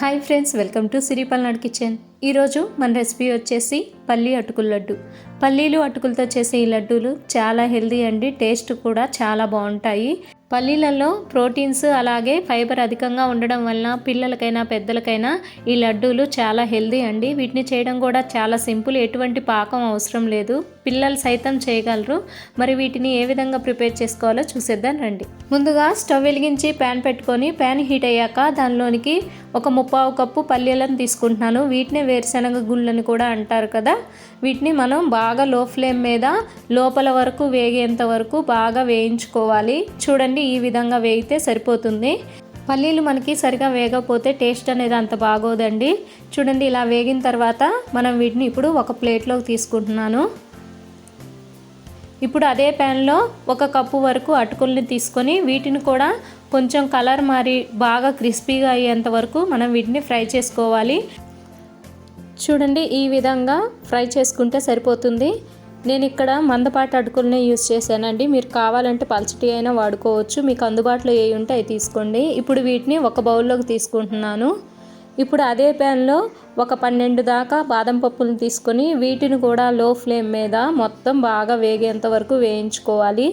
Hi friends welcome to Siripalnadu kitchen. ఈరోజు మన recipe వచ్చేసి పల్లీ అటుకుల లడ్డు. పల్లీలు అటుకులతో చేసే ఈ లడ్డూలు చాలా హెల్దీ అండి టేస్ట్ కూడా చాలా బాగుంటాయి. పల్లీలలో ప్రోటీన్స్ అలాగే ఫైబర్ అధికంగా ఉండడం వలన పిల్లలకైనా పెద్దలకైనా ఈ లడ్డూలు చాలా హెల్దీ అండి. వీటిని చేయడం కూడా చాలా సింపుల్. ఎటువంటి పాకం అవసరం లేదు. పిల్లలు సైతం చేయగలరు. మరి వీటిని ఏ విధంగా ప్రిపేర్ చేసుకోవాలో చూసేద్దాం రండి. ముందుగా స్టవ్ వెలిగించి ప్యాన్ పెట్టుకొని ప్యాన్ హీట్ అయ్యాక దానిలోనికి ఒక ముప్పావు కప్పు పల్లీలను తీసుకుంటున్నాను. వీటిని వేరుశనగ గుళ్ళని కూడా అంటారు కదా. వీటిని మనం బాగా లో ఫ్లేమ్ మీద లోపల వరకు వేగేంత వరకు బాగా వేయించుకోవాలి. చూడండి ఈ విధంగా వేగితే సరిపోతుంది. పల్లీలు మనకి సరిగా వేగకపోతే టేస్ట్ అనేది అంత బాగోదండి. చూడండి ఇలా వేగిన తర్వాత మనం వీటిని ఇప్పుడు ఒక ప్లేట్లోకి తీసుకుంటున్నాను. ఇప్పుడు అదే ప్యాన్లో ఒక కప్పు వరకు అటుకుల్ని తీసుకొని వీటిని కూడా కొంచెం కలర్ మారి బాగా క్రిస్పీగా అయ్యేంత వరకు మనం వీటిని ఫ్రై చేసుకోవాలి. చూడండి ఈ విధంగా ఫ్రై చేసుకుంటే సరిపోతుంది. నేను ఇక్కడ మందపాటి అటుకులనే యూస్ చేశానండి. మీరు కావాలంటే పల్చటి అయినా వాడుకోవచ్చు. మీకు అందుబాటులో ఏ ఉంటే అవి తీసుకోండి. ఇప్పుడు వీటిని ఒక బౌల్లోకి తీసుకుంటున్నాను. ఇప్పుడు అదే ప్యాన్లో ఒక పన్నెండు దాకా బాదం పప్పులను తీసుకొని వీటిని కూడా లో ఫ్లేమ్ మీద మొత్తం బాగా వేగేంత వరకు వేయించుకోవాలి.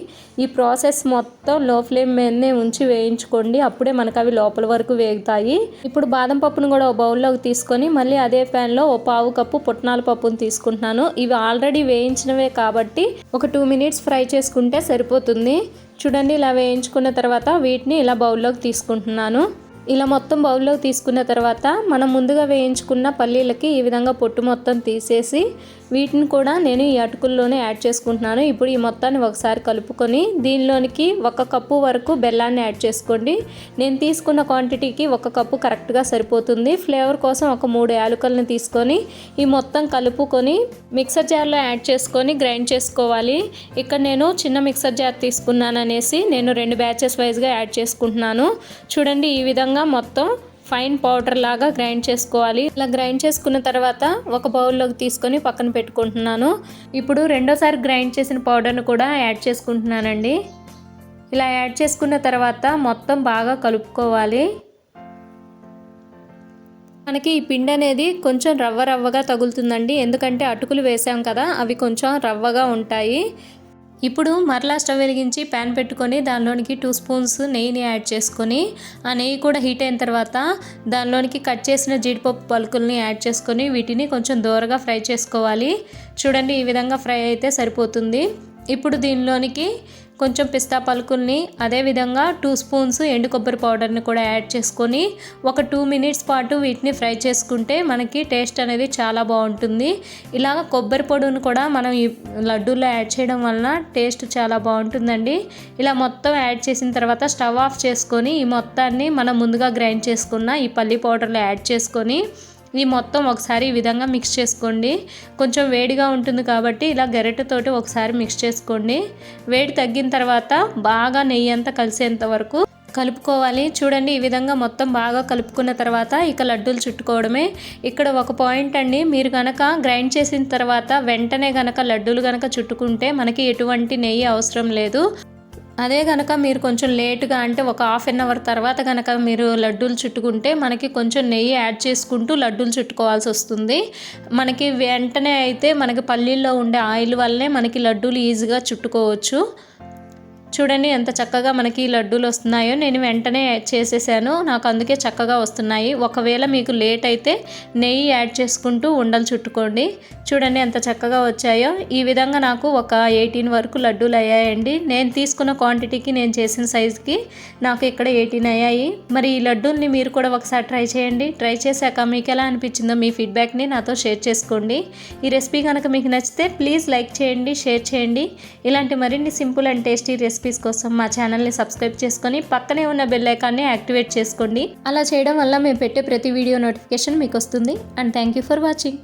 ఈ ప్రాసెస్ మొత్తం లో ఫ్లేమ్ మీదనే ఉంచి వేయించుకోండి. అప్పుడే మనకు అవి లోపల వరకు వేగుతాయి. ఇప్పుడు బాదం పప్పును కూడా ఒక బౌల్లోకి తీసుకొని మళ్ళీ అదే ప్యాన్లో ఓ పావు కప్పు పుట్నాల పప్పును తీసుకుంటున్నాను. ఇవి ఆల్రెడీ వేయించినవే కాబట్టి ఒక టూ మినిట్స్ ఫ్రై చేసుకుంటే సరిపోతుంది. చూడండి ఇలా వేయించుకున్న తర్వాత వీటిని ఇలా బౌల్లోకి తీసుకుంటున్నాను. ఇలా మొత్తం బౌల్లోకి తీసుకున్న తర్వాత మనం ముందుగా వేయించుకున్న పల్లీలకి ఈ విధంగా పొట్టు మొత్తం తీసేసి వీటిని కూడా నేను ఈ అటుకుల్లోనే యాడ్ చేసుకుంటున్నాను. ఇప్పుడు ఈ మొత్తాన్ని ఒకసారి కలుపుకొని దీనిలోనికి ఒక కప్పు వరకు బెల్లాన్ని యాడ్ చేసుకోండి. నేను తీసుకున్న క్వాంటిటీకి ఒక కప్పు కరెక్ట్గా సరిపోతుంది. ఫ్లేవర్ కోసం ఒక మూడు యాలకులను తీసుకొని ఈ మొత్తం కలుపుకొని మిక్సర్ జార్లో యాడ్ చేసుకొని గ్రైండ్ చేసుకోవాలి. ఇక్కడ నేను చిన్న మిక్సర్ జార్ తీసుకున్నాను అనేసి నేను రెండు బ్యాచెస్ వైజ్గా యాడ్ చేసుకుంటున్నాను. చూడండి ఈ విధంగా మొత్తం ఫైన్ పౌడర్ లాగా గ్రైండ్ చేసుకోవాలి. ఇలా గ్రైండ్ చేసుకున్న తర్వాత ఒక బౌల్లోకి తీసుకొని పక్కన పెట్టుకుంటున్నాను. ఇప్పుడు రెండోసారి గ్రైండ్ చేసిన పౌడర్ను కూడా యాడ్ చేసుకుంటున్నానండి. ఇలా యాడ్ చేసుకున్న తర్వాత మొత్తం బాగా కలుపుకోవాలి. మనకి ఈ పిండి అనేది కొంచెం రవ్వ రవ్వగా తగులుతుందండి. ఎందుకంటే అటుకులు వేసాం కదా అవి కొంచెం రవ్వగా ఉంటాయి. ఇప్పుడు మరలా స్టవ్ వెలిగించి ప్యాన్ పెట్టుకొని దానిలోనికి టూ స్పూన్స్ నెయ్యిని యాడ్ చేసుకొని ఆ నెయ్యి కూడా హీట్ అయిన తర్వాత దానిలోనికి కట్ చేసిన జీడిపప్పు పలుకుల్ని యాడ్ చేసుకొని వీటిని కొంచెం దూరగా ఫ్రై చేసుకోవాలి. చూడండి ఈ విధంగా ఫ్రై అయితే సరిపోతుంది. ఇప్పుడు దీనిలోనికి కొంచెం పిస్తా పలుకుల్ని అదేవిధంగా టూ స్పూన్స్ ఎండు కొబ్బరి పౌడర్ని కూడా యాడ్ చేసుకొని ఒక టూ మినిట్స్ పాటు వీటిని ఫ్రై చేసుకుంటే మనకి టేస్ట్ అనేది చాలా బాగుంటుంది. ఇలాగ కొబ్బరి పొడిని కూడా మనం ఈ లడ్డూలో యాడ్ చేయడం వలన టేస్ట్ చాలా బాగుంటుందండి. ఇలా మొత్తం యాడ్ చేసిన తర్వాత స్టవ్ ఆఫ్ చేసుకొని ఈ మొత్తాన్ని మనం ముందుగా గ్రైండ్ చేసుకున్న ఈ పల్లి పౌడర్లో యాడ్ చేసుకొని ఈ మొత్తం ఒకసారి ఈ విధంగా మిక్స్ చేసుకోండి. కొంచెం వేడిగా ఉంటుంది కాబట్టి ఇలా గరిటెతోటి ఒకసారి మిక్స్ చేసుకోండి. వేడి తగ్గిన తర్వాత బాగా నెయ్యి అంతా కలిసేంత వరకు కలుపుకోవాలి. చూడండి ఈ విధంగా మొత్తం బాగా కలుపుకున్న తర్వాత ఇక లడ్డూలు చుట్టుకోవడమే. ఇక్కడ ఒక పాయింట్ అండి. మీరు కనుక గ్రైండ్ చేసిన తర్వాత వెంటనే కనుక లడ్డూలు కనుక చుట్టుకుంటే మనకి ఎటువంటి నెయ్యి అవసరం లేదు. అదే కనుక మీరు కొంచెం లేటుగా అంటే ఒక హాఫ్ అన్ అవర్ తర్వాత కనుక మీరు లడ్డూలు చుట్టుకుంటే మనకి కొంచెం నెయ్యి యాడ్ చేసుకుంటూ లడ్డూలు చుట్టుకోవాల్సి వస్తుంది. మనకి వెంటనే అయితే మనకి పల్లీల్లో ఉండే ఆయిల్ వల్లనే మనకి లడ్డూలు ఈజీగా చుట్టుకోవచ్చు. చూడండి ఎంత చక్కగా మనకి లడ్డూలు వస్తున్నాయో. నేను వెంటనే చేసేసాను. నాకు అందుకే చక్కగా వస్తున్నాయి. ఒకవేళ మీకు లేట్ అయితే నెయ్యి యాడ్ చేసుకుంటూ ఉండలు చుట్టుకోండి. చూడండి ఎంత చక్కగా వచ్చాయో. ఈ విధంగా నాకు ఒక ఎయిటీన్ వరకు లడ్డూలు అయ్యాయండి. నేను తీసుకున్న క్వాంటిటీకి నేను చేసిన సైజుకి నాకు ఇక్కడ ఎయిటీన్ అయ్యాయి. మరి ఈ లడ్డూల్ని మీరు కూడా ఒకసారి ట్రై చేయండి. ట్రై చేశాక మీకు ఎలా అనిపించిందో మీ ఫీడ్బ్యాక్ని నాతో షేర్ చేసుకోండి. ఈ రెసిపీ కనుక మీకు నచ్చితే ప్లీజ్ లైక్ చేయండి షేర్ చేయండి. ఇలాంటి మరిన్ని సింపుల్ అండ్ టేస్టీ రెసిపీస్ కోసం మా ఛానల్ని సబ్స్క్రైబ్ చేసుకొని పక్కనే ఉన్న బెల్ ఐకాన్ని యాక్టివేట్ చేసుకోండి. అలా చేయడం వల్ల మేము పెట్టే ప్రతి వీడియో నోటిఫికేషన్ మీకు వస్తుంది. And thank you for watching